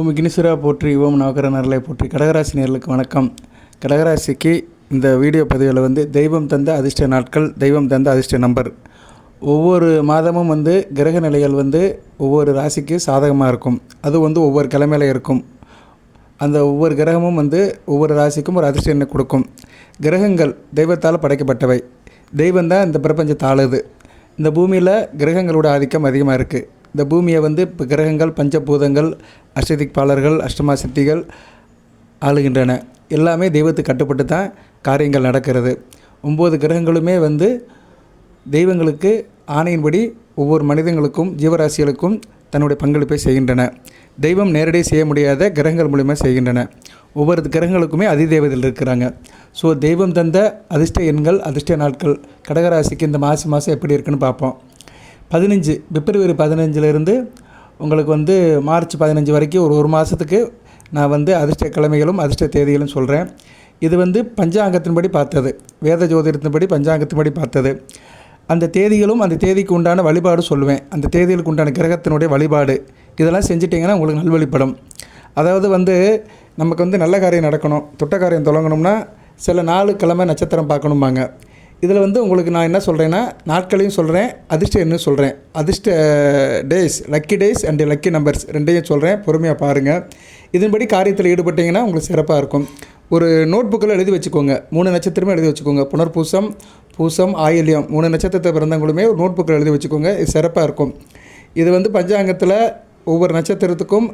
ஓம் கினிசுரா போற்றி ஓம் நவகர நரலை போற்றி. கடகராசி நேர்களுக்கு வணக்கம். கடகராசிக்கு இந்த வீடியோ பதிவில் வந்து தெய்வம் தந்த அதிர்ஷ்ட நாட்கள் தெய்வம் தந்த அதிர்ஷ்ட நம்பர். ஒவ்வொரு மாதமும் வந்து கிரக நிலைகள் வந்து ஒவ்வொரு ராசிக்கு சாதகமாக இருக்கும். அது வந்து ஒவ்வொரு கிழமையில இருக்கும். அந்த ஒவ்வொரு கிரகமும் வந்து ஒவ்வொரு ராசிக்கும் ஒரு அதிர்ஷ்ட எண்ணை கொடுக்கும். கிரகங்கள் தெய்வத்தால் படைக்கப்பட்டவை. தெய்வம் தான் இந்த பிரபஞ்சத்தை ஆளுது இந்த பூமியில் கிரகங்களோட ஆதிக்கம் அதிகமாக இருக்குது இந்த பூமியை வந்து இப்போ கிரகங்கள் பஞ்சபூதங்கள் அஷ்டதிக்பாலர்கள் அஷ்டமா சக்திகள் ஆளுகின்றன. எல்லாமே தெய்வத்துக்கு கட்டுப்பட்டு தான் காரியங்கள் நடக்கிறது. ஒம்பது கிரகங்களுமே வந்து தெய்வங்களுக்கு ஆணையின்படி ஒவ்வொரு மனிதங்களுக்கும் ஜீவராசிகளுக்கும் தன்னுடைய பங்களிப்பை செய்கின்றன. தெய்வம் நேரடியாக செய்ய முடியாத கிரகங்கள் மூலிமா செய்கின்றன. ஒவ்வொரு கிரகங்களுக்குமே அதிதேவதைகள் இருக்கிறாங்க. ஸோ தெய்வம் தந்த அதிர்ஷ்ட எண்கள் அதிர்ஷ்ட நாட்கள் கடகராசிக்கு இந்த மாதம் மாதம் எப்படி இருக்குன்னு பார்ப்போம். பதினஞ்சு பிப்ரவரி பதினஞ்சிலிருந்து உங்களுக்கு வந்து மார்ச் பதினஞ்சு வரைக்கும் ஒரு ஒரு மாதத்துக்கு நான் வந்து அதிர்ஷ்ட கிழமைகளும் அதிர்ஷ்ட தேதிகளும் சொல்கிறேன் இது வந்து பஞ்சாங்கத்தின்படி பார்த்தது. வேத ஜோதிடத்தின்படி பஞ்சாங்கத்தின்படி பார்த்தது. அந்த தேதிகளும் அந்த தேதிக்கு உண்டான வழிபாடு சொல்லுவேன். அந்த தேதிகளுக்கு உண்டான கிரகத்தினுடைய வழிபாடு. இதெல்லாம் செஞ்சிட்டிங்கன்னா உங்களுக்கு நல்வழிப்படும். அதாவது வந்து நமக்கு வந்து நல்ல காரியம் நடக்கணும். தொட்ட காரியம் தொடங்கணும்னா சில நாலு கிழமை நட்சத்திரம் பார்க்கணும்பாங்க. இதில் வந்து உங்களுக்கு நான் என்ன சொல்கிறேன்னா நாட்களையும் சொல்கிறேன் அதிர்ஷ்ட என்ன சொல்கிறேன் அதிர்ஷ்ட days lucky days and lucky numbers ரெண்டையும் சொல்கிறேன் பொறுமையாக பாருங்கள் இதன்படி காரியத்தில் ஈடுபட்டிங்கன்னா உங்களுக்கு சிறப்பாக இருக்கும். ஒரு நோட் புக்கில் எழுதி வச்சுக்கோங்க. மூணு நட்சத்திரமே எழுதி வச்சுக்கோங்க. புனர்பூசம் பூசம் ஆயில்யம் மூணு நட்சத்திரத்தை பிறந்தவங்களுமே ஒரு நோட் புக்கில் எழுதி வச்சுக்கோங்க. இது சிறப்பாக இருக்கும். இது வந்து பஞ்சாங்கத்தில் ஒவ்வொரு நட்சத்திரத்துக்கும்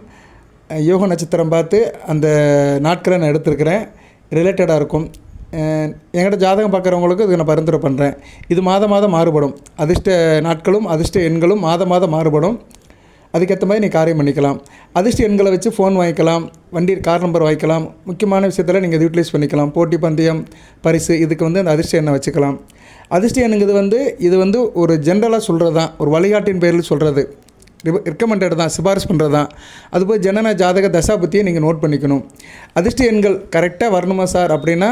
யோக நட்சத்திரம் பார்த்து அந்த நாட்களை நான் எடுத்திருக்கிறேன். ரிலேட்டடாக இருக்கும். என்கிட்ட ஜாதகம் பார்க்குறவங்களுக்கு இதுக்கு நான் பரிந்துரை பண்ணுறேன் இது மாதம் மாதம் மாறுபடும். அதிர்ஷ்ட நாட்களும் அதிர்ஷ்ட எண்களும் மாதம் மாதம் மாறுபடும். அதுக்கேற்ற மாதிரி நீ காரியம் பண்ணிக்கலாம். அதிர்ஷ்ட எண்களை வச்சு ஃபோன் வாங்கிக்கலாம். வண்டி கார் நம்பர் வாங்கிக்கலாம். முக்கியமான விஷயத்தில் நீங்கள் யூட்டிலைஸ் பண்ணிக்கலாம். போட்டி பந்தயம் பரிசு இதுக்கு வந்து அந்த அதிர்ஷ்ட எண்ணை வச்சுக்கலாம். அதிர்ஷ்ட எண்ணுங்கிறது வந்து இது வந்து ஒரு ஜென்ரலாக சொல்கிறது தான் ஒரு வழிகாட்டின் பேரில் சொல்கிறது ரெக்கமெண்டட் தான் சிபாரிசு பண்ணுறது தான் அதுபோல் ஜனன ஜாதக தசாபுத்தியை நீங்கள் நோட் பண்ணிக்கணும். அதிர்ஷ்ட எண்கள் கரெக்டாக வரணுமா சார் அப்படின்னா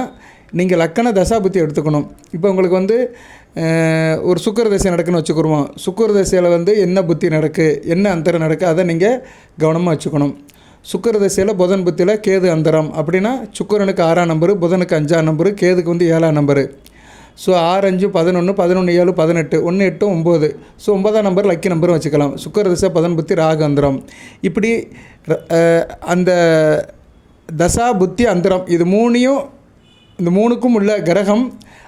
நீங்கள் லக்கண தசாபுத்தி எடுத்துக்கணும். இப்போ உங்களுக்கு வந்து ஒரு சுக்கர தசை நடக்குன்னு வச்சுக்கிருவோம் சுக்கர தசையில் வந்து என்ன புத்தி நடக்கு என்ன அந்தரம் நடக்கு அதை நீங்கள் கவனமாக வச்சுக்கணும். சுக்கர தசையில் புதன் புத்தியில் கேது அந்தரம். அப்படின்னா சுக்கரனுக்கு ஆறாம் நம்பரு புதனுக்கு அஞ்சாம் நம்பரு கேதுக்கு வந்து ஏழாம் நம்பரு. ஸோ ஆறு அஞ்சு பதினொன்று பதினொன்று ஏழு பதினெட்டு ஒன்று எட்டு ஒம்பது. ஸோ ஒன்பதாம் நம்பர் லக்கி நம்பரும் வச்சுக்கலாம். சுக்கர தசை புதன் புத்தி ராகு அந்தரம். இப்படி அந்த தசா புத்தி அந்தரம் இது மூணையும் இந்த மூணுக்கும் உள்ள கிரகம்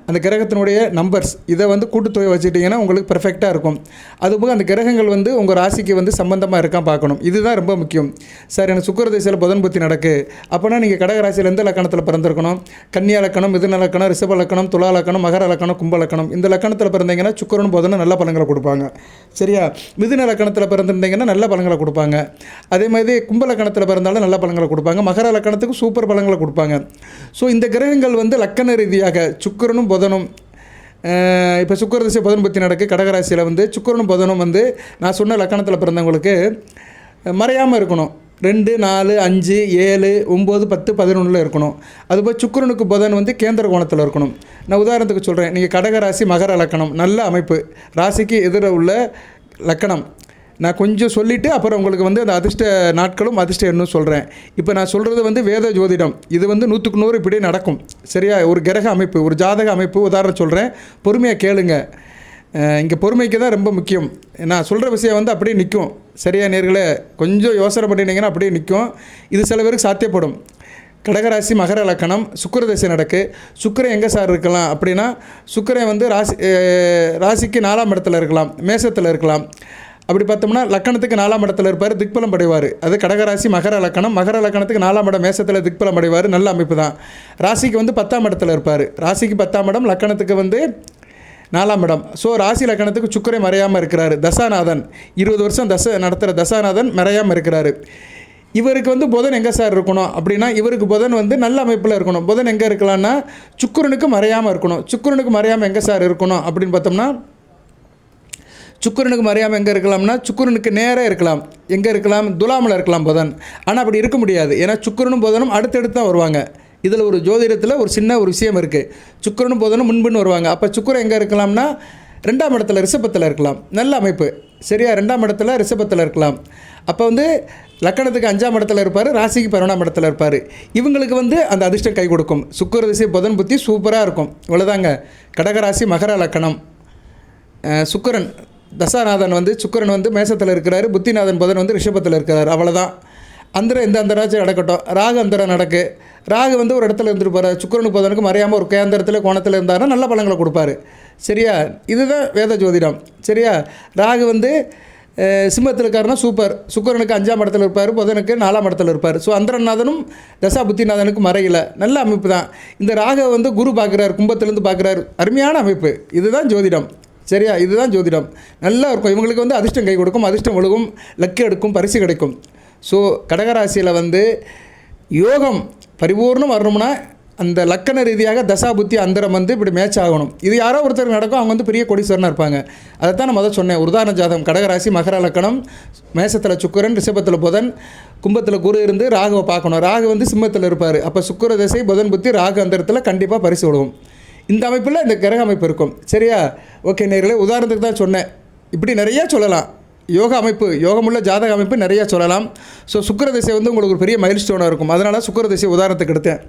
அந்த கிரகத்தினுடைய நம்பர்ஸ் இதை வந்து கூட்டுத்தொகை வச்சுட்டிங்கன்னா உங்களுக்கு பெர்ஃபெக்டாக இருக்கும். அதுபோக அந்த கிரகங்கள் வந்து உங்கள் ராசிக்கு வந்து சம்பந்தமாக இருக்கா பார்க்கணும். இதுதான் ரொம்ப முக்கியம். சார் எனக்கு சுக்கர திசையில் புதன் புத்தி நடக்கு. அப்போனா நீங்கள் கடகராசியில் எந்த லக்கணத்தில் பிறந்திருக்கணும்? கன்னியா லக்கணம் மிதுன லக்கணம் ரிஷப லக்கணம் துலா லக்கணம் மகர லக்கணம் கும்ப லக்கணம். இந்த லக்கணத்தில் பிறந்தீங்கன்னா சுக்கரனும் புதனும் நல்ல பலன்களை கொடுப்பாங்க. சரியா? மிதுன லக்கணத்தில் பிறந்திருந்தீங்கன்னா நல்ல பலன்களை கொடுப்பாங்க. அதே மாதிரி கும்ப லக்கணத்தில் பிறந்தாலும் நல்ல பலன்களை கொடுப்பாங்க. மகர லக்கணத்துக்கு சூப்பர் பலன்களை கொடுப்பாங்க. ஸோ இந்த கிரகங்கள் வந்து லக்கண ரீதியாக சுக்கரனும் புதனும் இப்போ சுக்கர திசை புதன் பற்றி நடக்கு கடகராசியில் வந்து சுக்கரனும் புதனும் வந்து நான் சொன்ன லக்கணத்தில் பிறந்தவங்களுக்கு மறையாமல் இருக்கணும். ரெண்டு நாலு அஞ்சு ஏழு ஒம்பது பத்து பதினொன்றில் இருக்கணும். அதுபோல் சுக்கரனுக்கு புதன் வந்து கேந்திர கோணத்தில் இருக்கணும். நான் உதாரணத்துக்கு சொல்கிறேன் நீங்கள் கடகராசி மகர லக்கணம் நல்ல அமைப்பு. ராசிக்கு எதிர உள்ள லக்கணம். நான் கொஞ்சம் சொல்லிவிட்டு அப்புறம் உங்களுக்கு வந்து அந்த அதிர்ஷ்ட நாட்களும் அதிர்ஷ்ட எண்ணும் சொல்கிறேன் இப்போ நான் சொல்கிறது வந்து வேத ஜோதிடம். இது வந்து நூற்றுக்கு நூறு இப்படி நடக்கும். சரியா? ஒரு கிரக அமைப்பு ஒரு ஜாதக அமைப்பு உதாரணம் சொல்கிறேன் பொறுமையாக கேளுங்க. இங்கே பொறுமைக்கு தான் ரொம்ப முக்கியம். நான் சொல்கிற விஷயம் வந்து அப்படியே நிற்கும் சரியா நேர்களை? கொஞ்சம் யோசனை பண்ணினீங்கன்னா அப்படியே நிற்கும் இது சில பேருக்கு சாத்தியப்படும். கடகராசி மகர லக்கணம் சுக்கர தசை நடக்கு. சுக்கிரன் எங்கே சார் இருக்கலாம்? அப்படின்னா சுக்கரன் வந்து ராசி ராசிக்கு நாலாம் இடத்துல இருக்கலாம். மேசத்தில் இருக்கலாம். அப்படி பார்த்தோம்னா லக்கணத்துக்கு நாலாம் இடத்துல இருப்பார் திக்பலம் அடைவார் அது கடகராசி மகர லக்கணம். மகர லக்கணத்துக்கு நாலாம் இடம் மேசத்தில் திக்பலம் அடைவார் நல்ல அமைப்பு தான். ராசிக்கு வந்து பத்தாம் இடத்துல இருப்பார். ராசிக்கு பத்தாம் இடம் லக்கணத்துக்கு வந்து நாலாம் இடம். ஸோ ராசி லக்கணத்துக்கு சுக்கரை மறையாமல் இருக்கிறாரு. தசாநாதன். இருபது வருஷம் தச நடத்துகிற தசாநாதன் மறையாமல் இருக்கிறாரு. இவருக்கு வந்து புதன் எங்கே சார் இருக்கணும்? அப்படின்னா இவருக்கு புதன் வந்து நல்ல அமைப்பில் இருக்கணும். புதன் எங்கே இருக்கலாம்னா சுக்கிரனுக்கு மறையாமல் இருக்கணும். சுக்கிரனுக்கு மறையாமல் எங்கே சார் இருக்கணும் அப்படின்னு பார்த்தோம்னா சுக்கிரனுக்கு மறையாமல் எங்கே இருக்கலாம்னா சுக்கரனுக்கு நேராக இருக்கலாம். எங்கே இருக்கலாம்? துலாமில் இருக்கலாம் புதன். ஆனால் அப்படி இருக்க முடியாது. ஏன்னா சுக்கரனும் புதனும் அடுத்தடுத்து தான் வருவாங்க. இதில் ஒரு ஜோதிடத்தில் ஒரு சின்ன ஒரு விஷயம் இருக்குது சுக்கரனும் புதனும் முன்பின்னு வருவாங்க. அப்போ சுக்கிரன் எங்கே இருக்கலாம்னா ரெண்டாம் இடத்துல ரிஷபத்தில் இருக்கலாம். நல்ல அமைப்பு. சரியா? ரெண்டாம் இடத்துல ரிஷபத்தில் இருக்கலாம். அப்போ வந்து லக்கணத்துக்கு அஞ்சாம் இடத்துல இருப்பார் ராசிக்கு பதினொன்றாம் இடத்துல இருப்பார். இவங்களுக்கு வந்து அந்த அதிர்ஷ்டம் கை கொடுக்கும். சுக்கர திசை புதன் புத்தி சூப்பராக இருக்கும். இவ்வளோதாங்க கடகராசி மகர லக்கணம். சுக்கரன் தசாநாதன் வந்து சுக்கிரன் வந்து மேசத்தில் இருக்கிறாரு புத்திநாதன் புதன் வந்து ரிஷபத்தில் இருக்கிறார் அவ்வளோதான் அந்தரம் எந்த அந்தராச்சும் நடக்கட்டும். ராகு அந்தரம் நடக்கு. ராகு வந்து ஒரு இடத்துல இருந்துருப்பார் சுக்கரனு புதனுக்கு மறையாமல் ஒரு கேந்திரத்தில் கோணத்தில் இருந்தாருன்னா நல்ல பழங்களை கொடுப்பாரு. சரியா? இதுதான் வேத ஜோதிடம். சரியா? ராகு வந்து சிம்மத்தில் இருக்காருன்னா சூப்பர். சுக்கிரனுக்கு அஞ்சாம் இடத்துல இருப்பார் புதனுக்கு நாலாம் இடத்துல இருப்பார். ஸோ அந்தரநாதனும் தசா புத்திநாதனுக்கு மறையில. நல்ல அமைப்பு தான் இந்த ராகை வந்து குரு பார்க்குறாரு கும்பத்திலேருந்து பார்க்குறாரு அருமையான அமைப்பு. இதுதான் ஜோதிடம். சரியா? இதுதான் ஜோதிடம். நல்லா இருக்கும். இவங்களுக்கு வந்து அதிர்ஷ்டம் கை கொடுக்கும் அதிர்ஷ்டம் ஒழுகும் லக்கு எடுக்கும் பரிசு கிடைக்கும். ஸோ கடகராசியில் வந்து யோகம் பரிபூர்ணம் வரணும்னா அந்த லக்கண ரீதியாக தசா புத்தி அந்தரம் வந்து இப்படி மேட்ச் ஆகணும். இது யாரோ ஒருத்தர் நடக்கும் அவங்க வந்து பெரிய கொடீஸ்வரனாக இருப்பாங்க. அதை தான் நான் முதல் சொன்னேன். ஒரு உதாரண ஜாதகம். கடகராசி மகர லக்கணம். மேசத்தில் சுக்கரன் ரிஷபத்தில் புதன். கும்பத்தில் குரு இருந்து ராகுவை பார்க்கணும். ராகு வந்து சிம்மத்தில் இருப்பார். அப்போ சுக்கிர திசை புதன் புத்தி ராகு அந்தரத்தில் கண்டிப்பாக பரிசு விடுவோம் இந்த அமைப்பில் இந்த கிரக அமைப்பு இருக்கும். சரியா? ஓகே நேர்களே உதாரணத்துக்கு தான் சொன்னேன். இப்படி நிறையா சொல்லலாம். யோகா அமைப்பு யோகமுள்ள ஜாதக அமைப்பு நிறையா சொல்லலாம். ஸோ சுக்கிர திசை வந்து உங்களுக்கு ஒரு பெரிய மகிழ்ச்சி ஸ்டோனாக இருக்கும். அதனால் சுக்கர திசை உதாரணத்துக்கு எடுத்தேன்.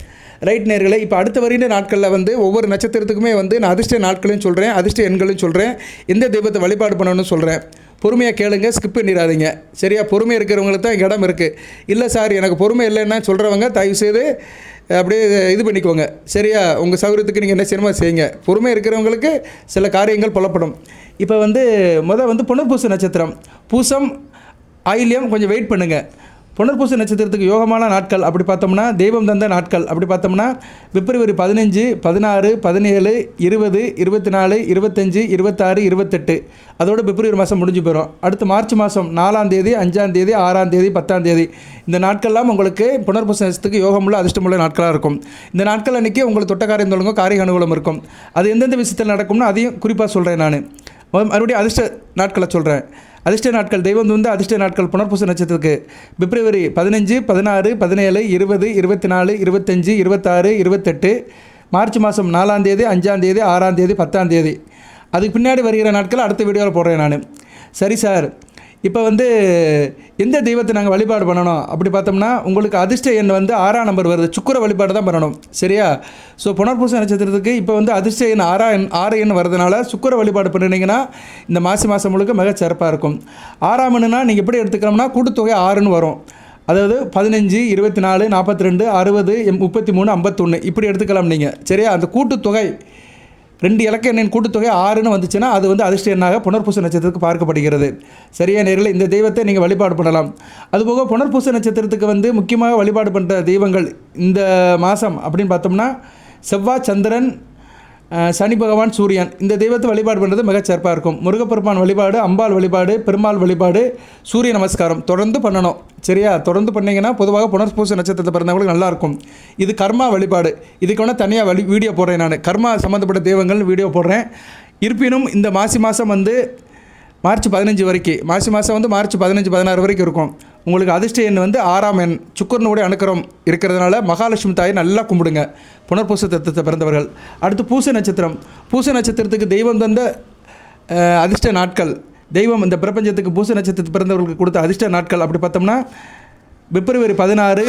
ரைட் நேர்களை இப்போ அடுத்த வருகின்ற நாட்களில் வந்து ஒவ்வொரு நட்சத்திரத்துக்குமே வந்து நான் அதிர்ஷ்ட நாட்களையும் சொல்கிறேன் அதிர்ஷ்ட எண்களையும் சொல்கிறேன் எந்த தெய்வத்தை வழிபாடு பண்ணணும்னு சொல்கிறேன் பொறுமையாக கேளுங்க ஸ்கிப் பண்ணிடாதீங்க. சரியா? பொறுமை இருக்கிறவங்களுக்கு தான் இடம் இருக்குது இல்லை சார் எனக்கு பொறுமை இல்லைன்னா சொல்கிறவங்க தயவுசெய்து அப்படியே இது பண்ணிக்கோங்க. சரியா? உங்கள் சௌகரியத்துக்கு நீங்கள் என்ன செய்யணுமோ செய்யுங்க. பொறுமை இருக்கிறவங்களுக்கு சில காரியங்கள் புலப்படும். இப்போ வந்து முதல் வந்து புனர்பூச நட்சத்திரம். பூசம் ஆயில்யம் கொஞ்சம் வெயிட் பண்ணுங்கள் புனர்பூச நட்சத்திரத்துக்கு யோகமான நாட்கள் அப்படி பார்த்தோம்னா தெய்வம் தந்த நாட்கள் அப்படி பார்த்தோம்னா பிப்ரவரி பதினஞ்சு பதினாறு பதினேழு இருபது இருபத்தி நாலு இருபத்தஞ்சு இருபத்தாறு இருபத்தெட்டு. அதோட பிப்ரவரி மாதம் முடிஞ்சு போயிடும் அடுத்து மார்ச் மாதம் நாலாம் தேதி அஞ்சாம் தேதி ஆறாம் தேதி பத்தாம் தேதி. இந்த நாட்கள்லாம் உங்களுக்கு புனர்பூச நட்சத்திரத்துக்கு யோகமுள்ள அதிர்ஷ்டமுள்ள நாட்களாக இருக்கும். இந்த நாட்கள் அன்றைக்கி உங்களுக்கு தொட்டக்காரியம் தொடங்கும் காரிய அனுகூலம் இருக்கும். அது எந்தெந்த விஷயத்தில் நடக்கும்னு அதையும் குறிப்பாக சொல்கிறேன் நான். மறுபடியும் அதிர்ஷ்ட நாட்களை சொல்கிறேன் அதிர்ஷ்ட நாட்கள் தெய்வம் வந்து அதிர்ஷ்ட நாட்கள் புனர்பூச நட்சத்திரத்துக்கு. பிப்ரவரி பதினஞ்சு பதினாறு பதினேழு இருபது இருபத்தி நாலு இருபத்தஞ்சி இருபத்தாறு இருபத்தெட்டு. மார்ச் மாதம் நாலாம் தேதி அஞ்சாம் தேதி ஆறாம் தேதி பத்தாம் தேதி. அதுக்கு பின்னாடி வருகிற நாட்கள் அடுத்த வீடியோவில் போடுறேன் நான். சரி சார் இப்போ வந்து எந்த தெய்வத்தை நாங்கள் வழிபாடு பண்ணணும்? அப்படி பார்த்தோம்னா உங்களுக்கு அதிர்ஷ்ட எண் வந்து ஆறாம் நம்பர் வருது. சுக்கிர வழிபாடு தான் பண்ணணும். சரியா? ஸோ புனர்பூச நட்சத்திரத்துக்கு இப்போ வந்து அதிர்ஷ்ட எண் ஆறா எண் ஆறு எண் வரதுனால சுக்கிர வழிபாடு பண்ணினீங்கன்னா இந்த மாசி மாதம் முழுக்க மிக சிறப்பாக இருக்கும். ஆறாம் எண்ணுனா நீங்கள் எப்படி எடுத்துக்கிறோம்னா கூட்டுத்தொகை ஆறுன்னு வரும். அதாவது பதினஞ்சு இருபத்தி நாலு நாற்பத்தி ரெண்டு அறுபது எம் முப்பத்தி மூணு ஐம்பத்தொன்று இப்படி எடுத்துக்கலாம் நீங்கள் சரியா? அந்த கூட்டுத்தொகை ரெண்டு இலக்க எண்ணின் கூட்டுத்தொகை ஆறுன்னு வந்துச்சுன்னா அது வந்து அதிர்ஷ்ட எண்ணாக புனர்பூச நட்சத்திரத்துக்கு பார்க்கப்படுகிறது. சரியா நேரில் இந்த தெய்வத்தை நீங்கள் வழிபாடு பண்ணலாம். அதுபோக புனர்பூச நட்சத்திரத்துக்கு வந்து முக்கியமாக வழிபாடு பண்ணுற தெய்வங்கள் இந்த மாதம் அப்படின்னு பார்த்தோம்னா செவ்வாய் சந்திரன் சனி பகவான் சூரியன். இந்த தெய்வத்தை வழிபாடு பண்ணுறது மிகச் சிறப்பாக இருக்கும். முருகப்பெருமான் வழிபாடு அம்பாள் வழிபாடு பெருமாள் வழிபாடு சூரிய நமஸ்காரம் தொடர்ந்து பண்ணணும். சரியா? தொடர்ந்து பண்ணிங்கன்னா பொதுவாக புனர்பூச நட்சத்திரத்தை பிறந்தவங்களுக்கு நல்லாயிருக்கும் இது கர்மா வழிபாடு. இதுக்கு வேணால் தனியாக வழி வீடியோ போடுறேன் நான். கர்மா சம்மந்தப்பட்ட தெய்வங்கள் வீடியோ போடுறேன். இருப்பினும் இந்த மாசி மாதம் வந்து மார்ச் பதினஞ்சு வரைக்கும் மாசி மாதம் வந்து மார்ச் பதினஞ்சு பதினாறு வரைக்கும் இருக்கும். உங்களுக்கு அதிர்ஷ்ட எண் வந்து ஆறாம் எண். சுக்கரனுடைய அணுக்கரம் இருக்கிறதுனால மகாலட்சுமி தாயை நல்லா கும்பிடுங்க. புனர்பூச தத்துவத்தை பிறந்தவர்கள். அடுத்து பூச நட்சத்திரம். பூச நட்சத்திரத்துக்கு தெய்வம் தந்த அதிர்ஷ்ட நாட்கள். தெய்வம் இந்த பிரபஞ்சத்துக்கு பூச நட்சத்திரத்துக்கு பிறந்தவர்களுக்கு கொடுத்த அதிர்ஷ்ட நாட்கள். அப்படி பார்த்தோம்னா பிப்ரவரி பதினாறு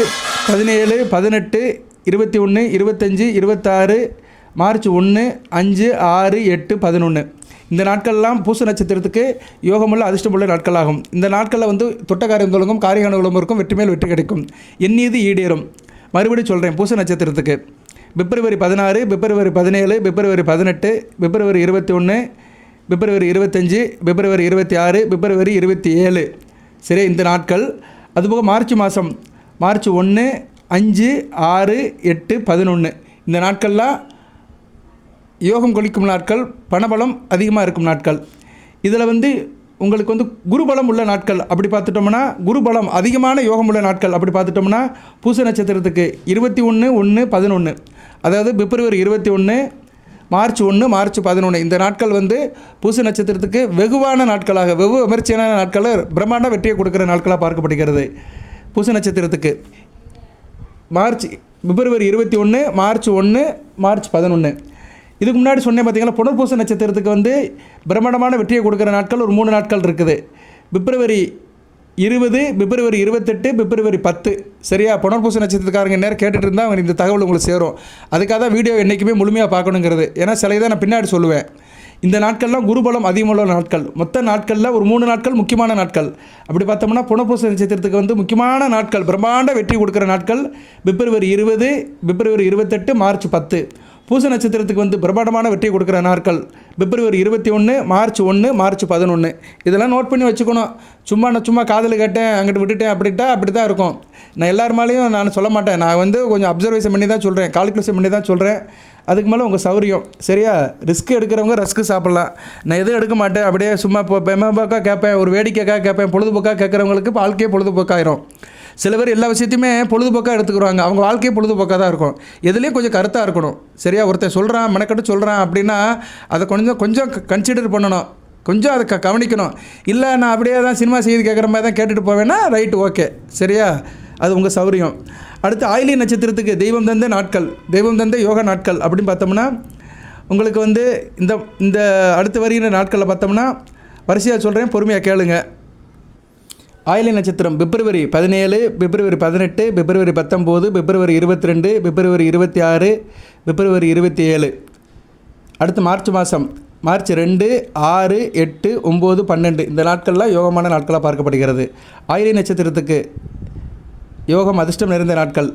பதினேழு பதினெட்டு இருபத்தி ஒன்று இருபத்தஞ்சி இருபத்தாறு மார்ச் ஒன்று அஞ்சு ஆறு எட்டு பதினொன்று இந்த நாட்கள்லாம் பூச நட்சத்திரத்துக்கு யோகமுள்ள அதிர்ஷ்டமுள்ள நாட்களாகும். இந்த நாட்களில் வந்து தொட்டக்காரியம் தொடங்கும் காரிய இருக்கும் வெற்றி மேல் வெற்றி கிடைக்கும். எண்ணியது ஈடேறும். மறுபடியும் சொல்கிறேன் பூச நட்சத்திரத்துக்கு. பிப்ரவரி பதினாறு பிப்ரவரி பதினேழு பிப்ரவரி பதினெட்டு பிப்ரவரி இருபத்தி ஒன்று பிப்ரவரி இருபத்தஞ்சி பிப்ரவரி இருபத்தி ஆறு பிப்ரவரி இருபத்தி ஏழு. சரி இந்த நாட்கள். அதுபோக மார்ச் மாதம் மார்ச் ஒன்று அஞ்சு ஆறு எட்டு பதினொன்று இந்த நாட்கள்லாம் யோகம் கொளிக்கும் நாட்கள் பணபலம் அதிகமாக இருக்கும் நாட்கள். இதில் வந்து உங்களுக்கு வந்து குருபலம் உள்ள நாட்கள் அப்படி பார்த்துட்டோம்னா குருபலம் அதிகமான யோகம் உள்ள நாட்கள் அப்படி பார்த்துட்டோம்னா பூச நட்சத்திரத்துக்கு இருபத்தி ஒன்று ஒன்று பதினொன்று அதாவது பிப்ரவரி இருபத்தி ஒன்று மார்ச் ஒன்று மார்ச் பதினொன்று இந்த நாட்கள் வந்து பூச நட்சத்திரத்துக்கு வெகுவான நாட்களாக வெகு விமர்சையான நாட்களில் பிரம்மாண்ட வெற்றியை கொடுக்குற நாட்களாக பார்க்கப்படுகிறது பூச நட்சத்திரத்துக்கு. மார்ச் பிப்ரவரி இருபத்தி ஒன்று மார்ச் ஒன்று மார்ச் பதினொன்று இதுக்கு முன்னாடி சொன்னேன் பார்த்தீங்களா புனர்பூச நட்சத்திரத்துக்கு வந்து பிரம்மாண்டமான வெற்றியை கொடுக்குற நாட்கள் ஒரு மூணு நாட்கள் இருக்குது. பிப்ரவரி இருபது பிப்ரவரி இருபத்தெட்டு பிப்ரவரி பத்து. சரியா? புனர்பூச நட்சத்திரக்காரங்க நேரம் கேட்டுட்டு இருந்தால் அவங்க இந்த தகவல் உங்களுக்கு சேரும். அதுக்காக தான் வீடியோ என்றைக்குமே முழுமையாக பார்க்கணுங்கிறது. ஏன்னா சில இதை நான் பின்னாடி சொல்லுவேன். இந்த நாட்கள்லாம் குருபலம் அதிகமுள்ள நாட்கள். மொத்த நாட்களில் ஒரு மூணு நாட்கள் முக்கியமான நாட்கள். அப்படி பார்த்தோம்னா புனப்பூச நட்சத்திரத்துக்கு வந்து முக்கியமான நாட்கள் பிரம்மாண்ட வெற்றி கொடுக்குற நாட்கள் பிப்ரவரி இருபது பிப்ரவரி இருபத்தெட்டு மார்ச் பத்து. பூச நட்சத்திரத்துக்கு வந்து பிரம்மாண்டமான வெற்றி கொடுக்குற நாட்கள் பிப்ரவரி இருபத்தி ஒன்று மார்ச் ஒன்று மார்ச் பதினொன்று இதெல்லாம் நோட் பண்ணி வச்சுக்கணும் சும்மா நான் சும்மா காதில் கேட்டேன் அங்கிட்டு விட்டுட்டேன் அப்படிட்டா அப்படி தான் இருக்கும் நான் எல்லாருமாலையும் நான் சொல்ல மாட்டேன் நான் வந்து கொஞ்சம் அப்சர்வேஷன் பண்ணி தான் சொல்கிறேன் கால்குலேஷன் பண்ணி தான் சொல்கிறேன் அதுக்கு மேலே உங்கள் சௌரியம் சரியா ரிஸ்க் எடுக்கிறவங்க ரிஸ்க்கு சாப்பிட்லாம் நான் எதுவும் எடுக்க மாட்டேன் அப்படியே சும்மா இப்போ பெமபாக்காக கேட்பேன் ஒரு வேடிக்கைக்காக கேட்பேன் பொழுதுபோக்காக கேட்குறவங்களுக்கு வாழ்க்கையே பொழுதுபோக்காயிரும் சில பேர் எல்லா விஷயத்தையுமே பொழுதுபோக்காக எடுத்துக்கிறாங்க அவங்க வாழ்க்கையே பொழுதுபோக்காக தான் இருக்கும். எதுலேயும் கொஞ்சம் கருத்தாக இருக்கணும். சரியா? ஒருத்தன் சொல்கிறான் மெனக்கட்டு சொல்கிறான் அப்படின்னா அதை கொஞ்சம் கொஞ்சம் கன்சிடர் பண்ணணும். கொஞ்சம் அதை க கவனிக்கணும். இல்லை நான் அப்படியே தான் சினிமா செய்தி கேட்குற மாதிரி தான் கேட்டுட்டு போவேன்னா ரைட் ஓகே சரியா? அது உங்கள் சௌரியம். அடுத்து ஆயிலி நட்சத்திரத்துக்கு தெய்வம் தந்த நாட்கள். தெய்வம் தந்த யோகா நாட்கள் அப்படின்னு பார்த்தோம்னா உங்களுக்கு வந்து இந்த இந்த அடுத்து வருகிற நாட்களில் பார்த்தோம்னா வரிசையாக சொல்கிறேன் பொறுமையாக கேளுங்கள் ஆயிலை நட்சத்திரம் பிப்ரவரி பதினேழு பிப்ரவரி பதினெட்டு பிப்ரவரி பத்தொம்போது பிப்ரவரி இருபத்தி ரெண்டு பிப்ரவரி இருபத்தி ஆறு பிப்ரவரி இருபத்தி ஏழு அடுத்து மார்ச் மாதம் மார்ச் ரெண்டு ஆறு எட்டு ஒம்பது பன்னெண்டு. இந்த நாட்கள்லாம் யோகமான நாட்களாக பார்க்கப்படுகிறது. ஆயிலை நட்சத்திரத்துக்கு யோகம் அதிர்ஷ்டம் நிறைந்த நாட்கள்.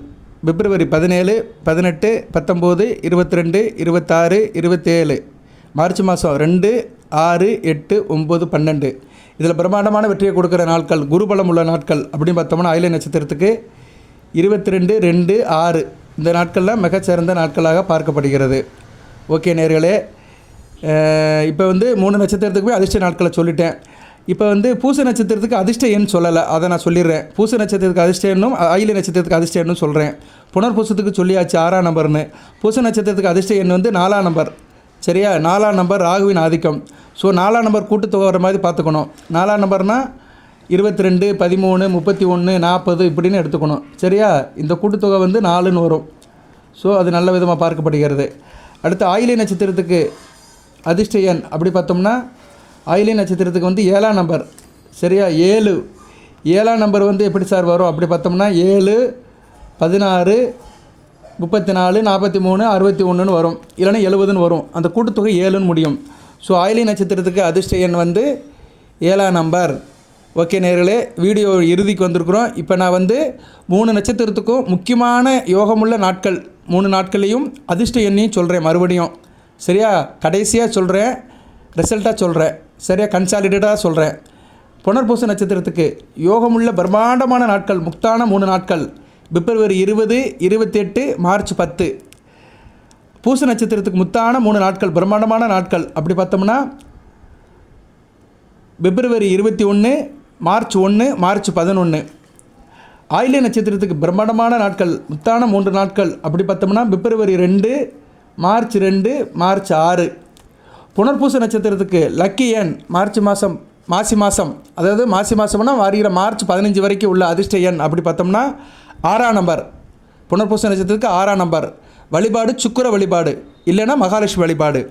பிப்ரவரி பதினேழு பதினெட்டு பத்தொம்போது இருபத்தி ரெண்டு இருபத்தாறு இருபத்தேழு. மார்ச் மாதம் ரெண்டு ஆறு எட்டு ஒம்பது பன்னெண்டு. இதில் பிரம்மாண்டமான வெற்றியை கொடுக்குற நாட்கள் குருபலம் உள்ள நாட்கள் அப்படின்னு பார்த்தோம்னா ஆயிலை நட்சத்திரத்துக்கு இருபத்தி ரெண்டு ரெண்டு ஆறு. இந்த நாட்களில் மிகச்சிறந்த நாட்களாக பார்க்கப்படுகிறது. ஓகே நேர்களே இப்போ வந்து மூணு நட்சத்திரத்துக்குமே அதிர்ஷ்ட நாட்களை சொல்லிட்டேன். இப்போ வந்து பூச நட்சத்திரத்துக்கு அதிர்ஷ்ட எண் சொல்லலை அதை நான் சொல்லிடுறேன். பூச நட்சத்திரத்துக்கு அதிர்ஷ்ட எண்ணும் ஆயில நட்சத்திரத்துக்கு அதிர்ஷ்ட எண்ணும் சொல்கிறேன் புனர்பூசத்துக்கு சொல்லியாச்சு ஆறாம் நம்பர்னு. பூச நட்சத்திரத்துக்கு அதிர்ஷ்ட எண் வந்து நாலாம் நம்பர். சரியா? நாலாம் நம்பர் ராகுவின் ஆதிக்கம். ஸோ நாலாம் நம்பர் கூட்டுத்தொகை வர மாதிரி பார்த்துக்கணும். நாலாம் நம்பர்னால் இருபத்தி ரெண்டு பதிமூணு முப்பத்தி ஒன்று நாற்பது இப்படின்னு எடுத்துக்கணும். சரியா? இந்த கூட்டுத்தொகை வந்து நாலுன்னு வரும். ஸோ அது நல்ல விதமாக பார்க்கப்படுகிறது. அடுத்து ஆயிலை நட்சத்திரத்துக்கு அதிர்ஷ்டயன் அப்படி பார்த்தோம்னா ஆயிலை நட்சத்திரத்துக்கு வந்து ஏழாம் நம்பர். சரியா? ஏழு. ஏழாம் நம்பர் வந்து எப்படி சார் வரும்? அப்படி பார்த்தோம்னா ஏழு பதினாறு முப்பத்தி நாலு நாற்பத்தி மூணு அறுபத்தி ஒன்றுன்னு வரும். இல்லைன்னா எழுபதுன்னு வரும். அந்த கூட்டுத்தொகை ஏழுன்னு முடியும். ஸோ ஆயிலி நட்சத்திரத்துக்கு அதிர்ஷ்ட எண் வந்து ஏழாம் நம்பர். ஓகே நேர்களே வீடியோ இறுதிக்கு வந்திருக்கிறோம். இப்போ நான் வந்து மூணு நட்சத்திரத்துக்கும் முக்கியமான யோகமுள்ள நாட்கள் மூணு நாட்களையும் அதிர்ஷ்ட எண்ணையும் சொல்கிறேன் மறுபடியும். சரியா? கடைசியாக சொல்கிறேன் ரிசல்ட்டாக சொல்கிறேன் சரியா? கன்சாலிடேட்டாக சொல்கிறேன் புனர்பூச நட்சத்திரத்துக்கு யோகமுள்ள பிரம்மாண்டமான நாட்கள் முக்தான மூணு நாட்கள். பிப்ரவரி இருபது இருபத்தெட்டு மார்ச் பத்து. பூச நட்சத்திரத்துக்கு முத்தான மூணு நாட்கள் பிரம்மாண்டமான நாட்கள். அப்படி பார்த்தோம்னா பிப்ரவரி இருபத்தி ஒன்று மார்ச் ஒன்று மார்ச் பதினொன்று ஆயிலிய நட்சத்திரத்துக்கு பிரம்மாண்டமான நாட்கள் முத்தான மூன்று நாட்கள். அப்படி பார்த்தோம்னா பிப்ரவரி ரெண்டு மார்ச் ரெண்டு மார்ச் ஆறு. புனர்பூச நட்சத்திரத்துக்கு லக்கி எண் மார்ச் மாதம் மாசி மாதம் அதாவது மாசி மாதம்னா வருகிற மார்ச் பதினஞ்சு வரைக்கும் உள்ள அதிர்ஷ்ட எண். அப்படி பார்த்தோம்னா ஆறாம் நம்பர். புனர்பூச நட்சத்திரத்துக்கு ஆறாம் நம்பர். வழிபாடு சுக்கிர வழிபாடு இல்லைன்னா மகாலட்சுமி வழிபாடு.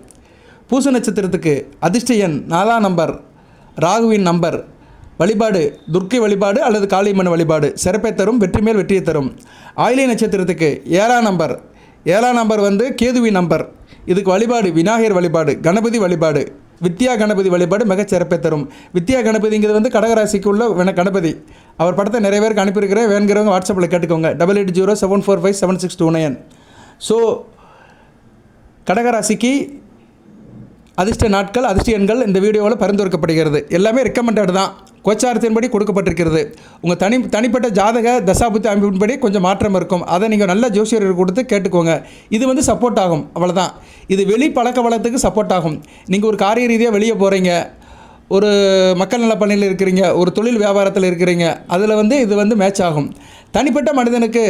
பூச நட்சத்திரத்துக்கு அதிர்ஷ்ட எண் நாலாம் நம்பர். ராகுவின் நம்பர். வழிபாடு துர்க்கை வழிபாடு அல்லது காளியம்மன் வழிபாடு. சிறப்பை தரும் வெற்றி மேல் வெற்றியை தரும். ஆயிலை நட்சத்திரத்துக்கு ஏழாம் நம்பர். ஏழாம் நம்பர் வந்து கேதுவின் நம்பர். இதுக்கு வழிபாடு விநாயகர் வழிபாடு கணபதி வழிபாடு. வித்யா கணபதி வழிபாடு மிகச் சிறப்பை தரும். வித்யா கணபதிங்கிறது வந்து கடகராசிக்கு உள்ள கணபதி. அவர் படத்தை நிறைய பேருக்கு அனுப்பியிருக்கிறேன். வேணுங்கிறவங்க வாட்ஸ்அப்பில் கேட்டுக்கோங்க. Double eight zero seven four five seven six two nine so கடகராசிக்கு அதிர்ஷ்ட நாட்கள் அதிர்ஷ்ட எண்கள் இந்த வீடியோவில் பரிந்துரைக்கப்படுகிறது. எல்லாமே ரெக்கமெண்டட் தான். கோச்சாரத்தின்படி கொடுக்கப்பட்டிருக்கிறது. உங்கள் தனி தனிப்பட்ட ஜாதக தசாபுத்தி அமைப்பின்படி கொஞ்சம் மாற்றம் இருக்கும். அதை நீங்கள் நல்ல ஜோசியர்கள் கொடுத்து கேட்டுக்கோங்க. இது வந்து சப்போர்ட் ஆகும். அவ்வளோதான் இது வெளி பழக்க வளத்துக்கு சப்போர்ட் ஆகும். நீங்கள் ஒரு காரிய ரீதியாக வெளியே போகிறீங்க ஒரு மக்கள் நல பணியில் இருக்கிறீங்க. ஒரு தொழில் வியாபாரத்தில் இருக்கிறீங்க. அதில் வந்து இது வந்து மேட்ச் ஆகும். தனிப்பட்ட மனிதனுக்கு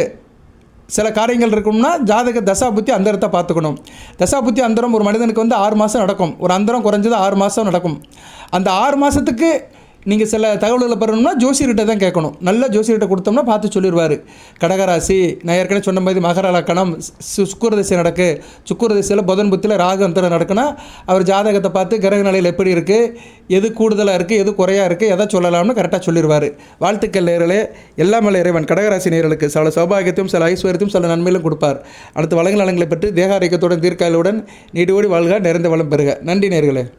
சில காரியங்கள் இருக்கணும்னா ஜாதக தசா புத்தி அந்தரத்தை பார்த்துக்கணும். தசா புத்தி அந்தரம் ஒரு மனிதனுக்கு வந்து ஆறு மாதம் நடக்கும். ஒரு அந்தரம் குறைஞ்சது ஆறு மாதம் நடக்கும். அந்த ஆறு மாதத்துக்கு நீங்கள் சில தகவல்களை பெறணும்னா ஜோசியர்கிட்ட தான் கேட்கணும். நல்லா ஜோசியர்கிட்ட கொடுத்தோம்னா பார்த்து சொல்லிடுவார். கடகராசி நான் ஏற்கனவே சொன்ன மாதிரி மகர லக்கணம் சு- திசை நடக்கு. சுக்குர திசையில் புதன் புத்தியில் ராகு அந்தரம் நடக்குன்னா அவர் ஜாதகத்தை பார்த்து கிரக நிலையில் எப்படி இருக்குது எது கூடுதலாக இருக்குது எது குறையாக இருக்குது எதை சொல்லலாம்னு கரெக்டாக சொல்லிடுவார். வாழ்த்துக்கள் நேர்களே எல்லாமே இறைவன். கடகராசி நேர்களுக்கு சில சௌபாகியத்தையும் சில ஐஸ்வர்யத்தையும் சில நன்மையிலும் கொடுப்பார். அடுத்து வளங்கள் நலங்களை பெற்று தேக ஆரோக்கியத்துடன் தீர்க்காயலுடன் நீடோடி வாழ்க நிறைந்த வளம் பெறுக. நன்றி நேர்களே